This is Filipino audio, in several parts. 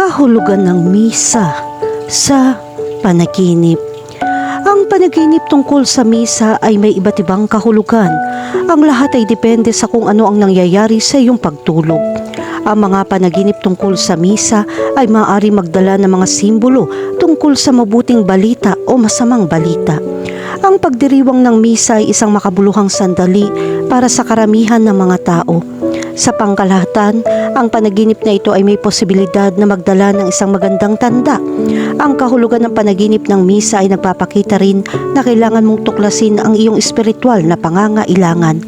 kahulugan ng misa sa panaginip. Ang panaginip tungkol sa misa ay may iba't ibang kahulugan. Ang lahat ay depende sa kung ano ang nangyayari sa iyong pagtulog. Ang mga panaginip tungkol sa misa ay maaari magdala ng mga simbolo tungkol sa mabuting balita o masamang balita. Ang pagdiriwang ng misa ay isang makabuluhang sandali para sa karamihan ng mga tao. Sa pangkalahatan, ang panaginip na ito ay may posibilidad na magdala ng isang magandang tanda. Ang kahulugan ng panaginip ng misa ay nagpapakita rin na kailangan mong tuklasin ang iyong espiritual na pangangailangan.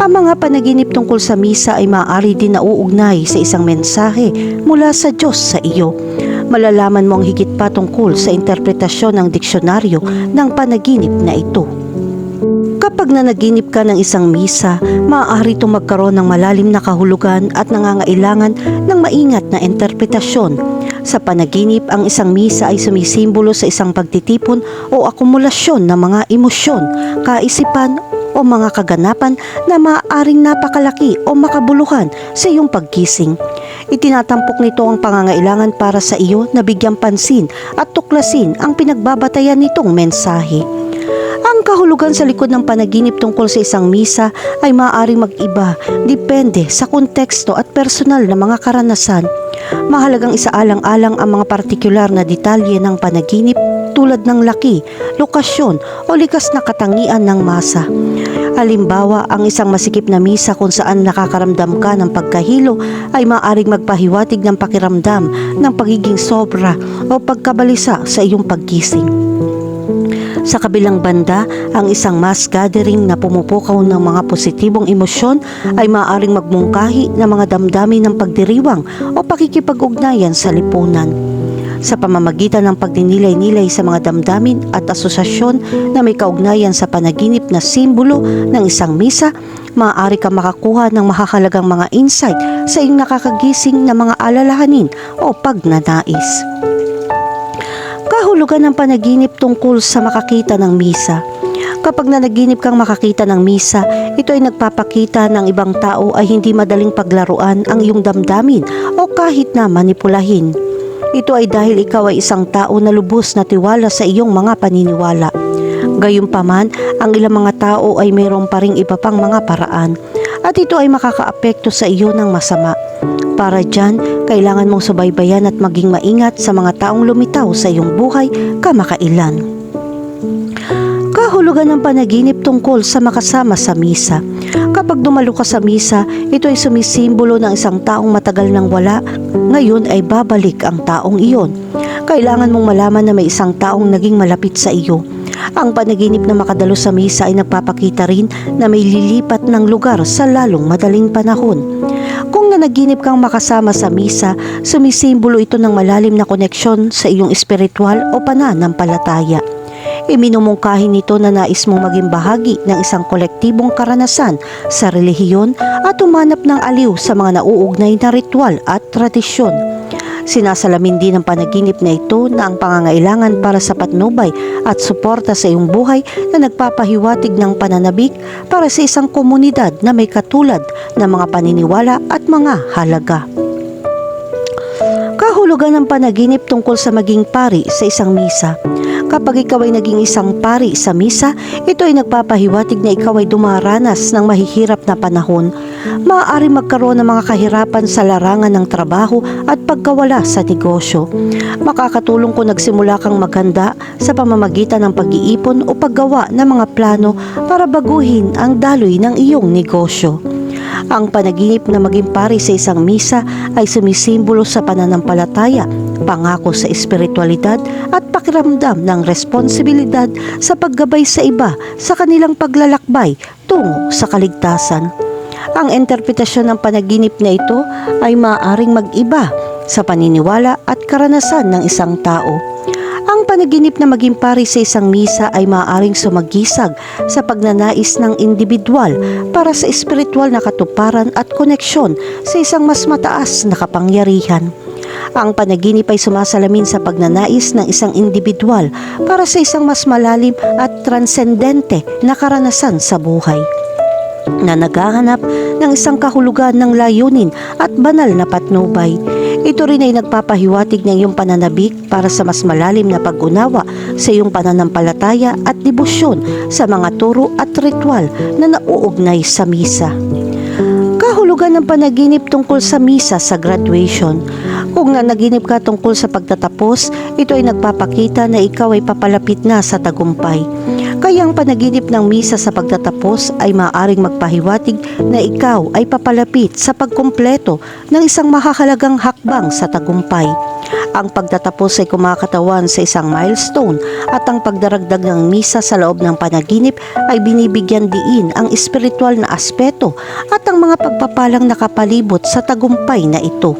Ang mga panaginip tungkol sa misa ay maaari din nauugnay sa isang mensahe mula sa Diyos sa iyo. Malalaman mo ang higit pa tungkol sa interpretasyon ng diksyonaryo ng panaginip na ito. Kapag nanaginip ka ng isang misa, maaari itong magkaroon ng malalim na kahulugan at nangangailangan ng maingat na interpretasyon. Sa panaginip, ang isang misa ay sumisimbolo sa isang pagtitipon o akumulasyon ng mga emosyon, kaisipan o mga kaganapan na maaaring napakalaki o makabuluhan sa iyong pagkising. Itinatampok nito ang pangangailangan para sa iyo na bigyang pansin at tuklasin ang pinagbabatayan nitong mensahe. Ang kahulugan sa likod ng panaginip tungkol sa isang misa ay maaaring mag-iba depende sa konteksto at personal na mga karanasan. Mahalagang isaalang-alang ang mga partikular na detalye ng panaginip tulad ng laki, lokasyon o likas na katangian ng masa. Halimbawa, ang isang masikip na misa kung saan nakakaramdam ka ng pagkahilo ay maaaring magpahiwatig ng pakiramdam ng pagiging sobra o pagkabalisa sa iyong pagkising. Sa kabilang banda, ang isang mass gathering na pumupukaw ng mga positibong emosyon ay maaaring magmungkahi ng mga damdamin ng pagdiriwang o pakikipag-ugnayan sa lipunan. Sa pamamagitan ng pagdinilay-nilay sa mga damdamin at asosasyon na may kaugnayan sa panaginip na simbolo ng isang misa, maaari ka makakuha ng makakalagang mga insight sa iyong nakakagising na mga alalahanin o pagnanais kahulugan ng panaginip tungkol sa makakita ng misa. Kapag nanaginip kang makakita ng misa, ito ay nagpapakita ng ibang tao ay hindi madaling paglaruan ang iyong damdamin o kahit na manipulahin. Ito ay dahil ikaw ay isang tao na lubos na tiwala sa iyong mga paniniwala. Gayunpaman, ang ilang mga tao ay mayroon pa ring iba pang mga paraan at ito ay makakaapekto sa iyo ng masama. Para dyan, kailangan mong subaybayan at maging maingat sa mga taong lumitaw sa iyong buhay kamakailan. Kahulugan ng panaginip tungkol sa makasama sa misa. Kapag dumalo ka sa misa, ito ay sumisimbolo ng isang taong matagal nang wala, ngayon ay babalik ang taong iyon. Kailangan mong malaman na may isang taong naging malapit sa iyo. Ang panaginip na makadalo sa misa ay nagpapakita rin na may lilipat ng lugar sa lalong madaling panahon. Nanaginip kang makasama sa misa, sumisimbolo ito ng malalim na koneksyon sa iyong espiritual o pananampalataya. Iminumungkahi nito na nais mong maging bahagi ng isang kolektibong karanasan sa relihiyon at umanap ng aliw sa mga nauugnay na ritual at tradisyon. Sinasalamin din ng panaginip na ito na ang pangangailangan para sa patnubay at suporta sa iyong buhay na nagpapahiwatig ng pananabik para sa isang komunidad na may katulad ng mga paniniwala at mga halaga. Kahulugan ng panaginip tungkol sa maging pari sa isang misa. Kapag ikaw ay naging isang pari sa misa, ito ay nagpapahiwatig na ikaw ay dumaranas ng mahihirap na panahon. Maaari magkaroon ng mga kahirapan sa larangan ng trabaho at pagkawala sa negosyo. Makakatulong kung nagsimula kang maghanda sa pamamagitan ng pag-iipon o paggawa ng mga plano para baguhin ang daloy ng iyong negosyo. Ang panaginip na maging pari sa isang misa ay sumisimbolo sa pananampalataya, pangako sa espiritualidad at pakiramdam ng responsibilidad sa paggabay sa iba sa kanilang paglalakbay tungo sa kaligtasan. Ang interpretasyon ng panaginip na ito ay maaaring mag-iba sa paniniwala at karanasan ng isang tao. Ang panaginip na maging pari sa isang misa ay maaaring sumagisag sa pagnanais ng individual para sa espiritual na katuparan at koneksyon sa isang mas mataas na kapangyarihan. Ang panaginip ay sumasalamin sa pagnanais ng isang individual para sa isang mas malalim at transcendente na karanasan sa buhay na naghahanap ng isang kahulugan ng layunin at banal na patnubay. Ito rin ay nagpapahiwatig ng iyong pananabik para sa mas malalim na pag-unawa sa iyong pananampalataya at debosyon sa mga turo at ritual na nauugnay sa misa. Kahulugan ng panaginip tungkol sa misa sa graduation. Kung nanaginip ka tungkol sa pagtatapos, ito ay nagpapakita na ikaw ay papalapit na sa tagumpay. Kaya ang panaginip ng misa sa pagtatapos ay maaaring magpahiwatig na ikaw ay papalapit sa pagkumpleto ng isang mahahalagang hakbang sa tagumpay. Ang pagtatapos ay kumakatawan sa isang milestone at ang pagdaragdag ng misa sa loob ng panaginip ay binibigyan diin ang espiritual na aspeto at ang mga pagpapalang nakapalibot sa tagumpay na ito.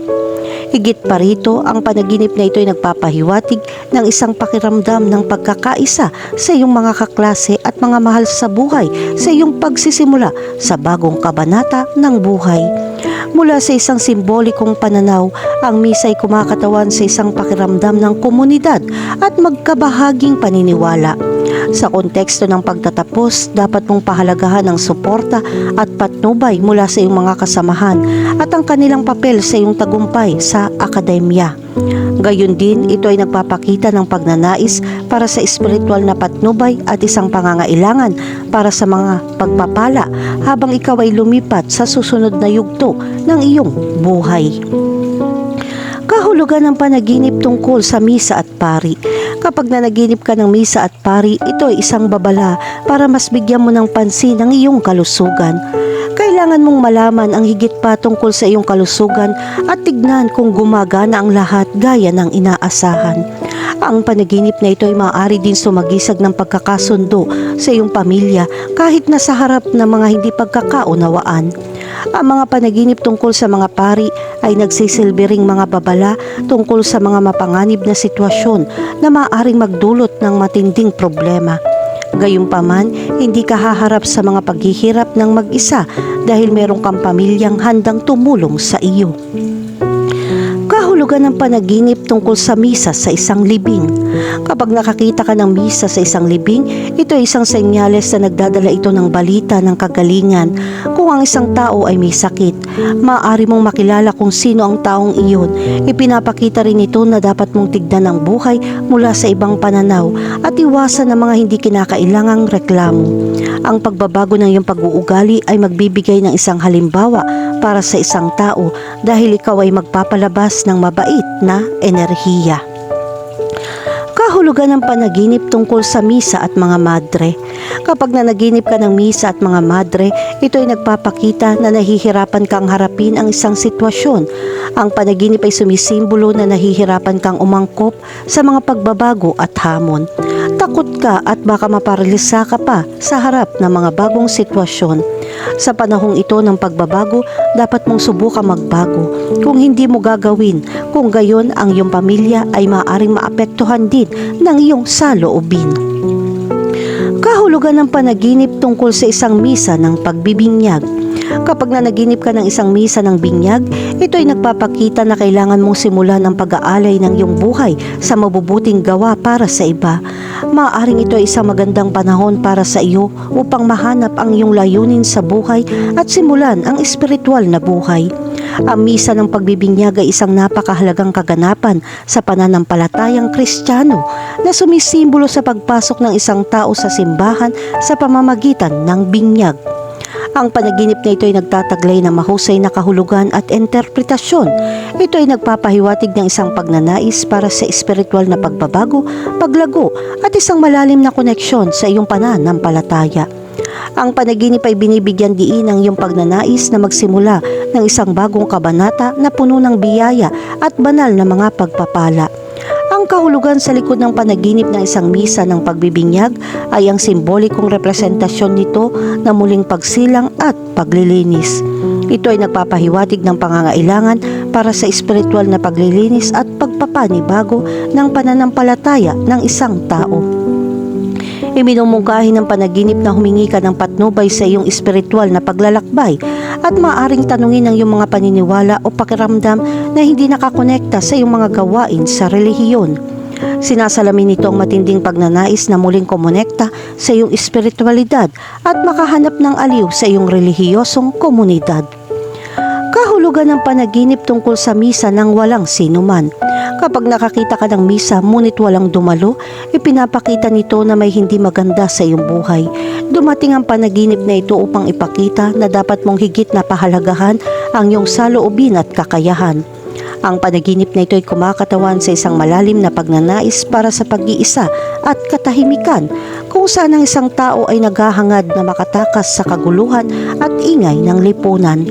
Higit pa rito, ang panaginip na ito ay nagpapahiwatig ng isang pakiramdam ng pagkakaisa sa iyong mga kaklase at mga mahal sa buhay sa iyong pagsisimula sa bagong kabanata ng buhay. Mula sa isang simbolikong pananaw, ang misa ay kumakatawan sa isang pakiramdam ng komunidad at magkabahaging paniniwala. Sa konteksto ng pagtatapos, dapat mong pahalagahan ang suporta at patnubay mula sa iyong mga kasamahan at ang kanilang papel sa iyong tagumpay sa akademya. Gayon din, ito ay nagpapakita ng pagnanais para sa espiritual na patnubay at isang pangangailangan para sa mga pagpapala habang ikaw ay lumipat sa susunod na yugto ng iyong buhay. Kahulugan ng panaginip tungkol sa misa at pari. Kapag nanaginip ka ng misa at pari, ito ay isang babala para mas bigyan mo ng pansin ang iyong kalusugan. Kailangan mong malaman ang higit pa tungkol sa iyong kalusugan at tignan kung gumagana ang lahat gaya ng inaasahan. Ang panaginip na ito ay maaari din sumagisag ng pagkakasundo sa iyong pamilya kahit nasa harap ng mga hindi pagkakaunawaan. Ang mga panaginip tungkol sa mga pari ay nagsisilbi ring mga babala tungkol sa mga mapanganib na sitwasyon na maaaring magdulot ng matinding problema. Gayunpaman, hindi ka haharap sa mga paghihirap ng mag-isa dahil meron kang pamilyang handang tumulong sa iyo. Kahulugan ng panaginip tungkol sa misa sa isang libing. Kapag nakakita ka ng misa sa isang libing, ito ay isang senyales na nagdadala ito ng balita ng kagalingan. Kung ang isang tao ay may sakit, maaari mong makilala kung sino ang taong iyon. Ipinapakita rin ito na dapat mong tignan ang buhay mula sa ibang pananaw at iwasan ang mga hindi kinakailangang reklamo. Ang pagbabago ng iyong pag-uugali ay magbibigay ng isang halimbawa para sa isang tao dahil ikaw ay magpapalabas ng mabait na enerhiya. Kahulugan ng panaginip tungkol sa misa at mga madre. Kapag nanaginip ka ng misa at mga madre, ito ay nagpapakita na nahihirapan kang harapin ang isang sitwasyon. Ang panaginip ay sumisimbolo na nahihirapan kang umangkop sa mga pagbabago at hamon. Takot ka at baka maparalisa ka pa sa harap ng mga bagong sitwasyon. Sa panahong ito ng pagbabago, dapat mong subukan magbago. Kung hindi mo gagawin, kung gayon ang iyong pamilya ay maaaring maapektuhan din ng iyong saloobin. Kahulugan ng panaginip tungkol sa isang misa ng pagbibinyag. Kapag nanaginip ka ng isang misa ng binyag, ito ay nagpapakita na kailangan mong simulan ang pag-aalay ng iyong buhay sa mabubuting gawa para sa iba. Maaaring ito ay isang magandang panahon para sa iyo upang mahanap ang iyong layunin sa buhay at simulan ang espiritual na buhay. Ang misa ng pagbibinyag ay isang napakahalagang kaganapan sa pananampalatayang kristyano na sumisimbolo sa pagpasok ng isang tao sa simbahan sa pamamagitan ng binyag. Ang panaginip na ito ay nagtataglay ng mahusay na kahulugan at interpretasyon. Ito ay nagpapahiwatig ng isang pagnanais para sa espiritual na pagbabago, paglago at isang malalim na koneksyon sa iyong pananampalataya. Ang panaginip ay binibigyan diin ng iyong pagnanais na magsimula ng isang bagong kabanata na puno ng biyaya at banal na mga pagpapala. Ang kahulugan sa likod ng panaginip ng isang misa ng pagbibinyag ay ang simbolikong representasyon nito na muling pagsilang at paglilinis. Ito ay nagpapahiwatig ng pangangailangan para sa espiritual na paglilinis at pagpapanibago ng pananampalataya ng isang tao. Iminumungkahi ng panaginip na humingi ka ng patnubay sa iyong espiritual na paglalakbay at maaring tanungin ang iyong mga paniniwala o pakiramdam na hindi nakakonekta sa iyong mga gawain sa relihiyon. Sinasalamin nito ang matinding pagnanais na muling kumonekta sa iyong espiritualidad at makahanap ng aliw sa iyong relihiyosong komunidad. Kahulugan ng panaginip tungkol sa misa ng walang sinuman. Kapag nakakita ka ng misa ngunit walang dumalo, ipinapakita nito na may hindi maganda sa iyong buhay. Dumating ang panaginip na ito upang ipakita na dapat mong higit na pahalagahan ang iyong saloobin at kakayahan. Ang panaginip na ito ay kumakatawan sa isang malalim na pagnanais para sa pag-iisa at katahimikan kung saan ang isang tao ay naghahangad na makatakas sa kaguluhan at ingay ng lipunan.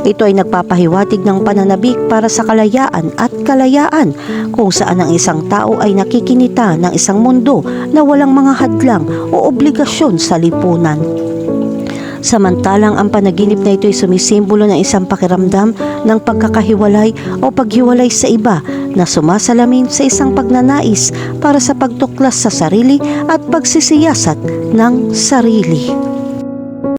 Ito ay nagpapahiwatig ng pananabik para sa kalayaan at kalayaan kung saan ang isang tao ay nakikinita ng isang mundo na walang mga hadlang o obligasyon sa lipunan. Samantalang ang panaginip na ito ay sumisimbolo ng isang pakiramdam ng pagkakahiwalay o paghiwalay sa iba na sumasalamin sa isang pagnanais para sa pagtuklas sa sarili at pagsisiyasat ng sarili.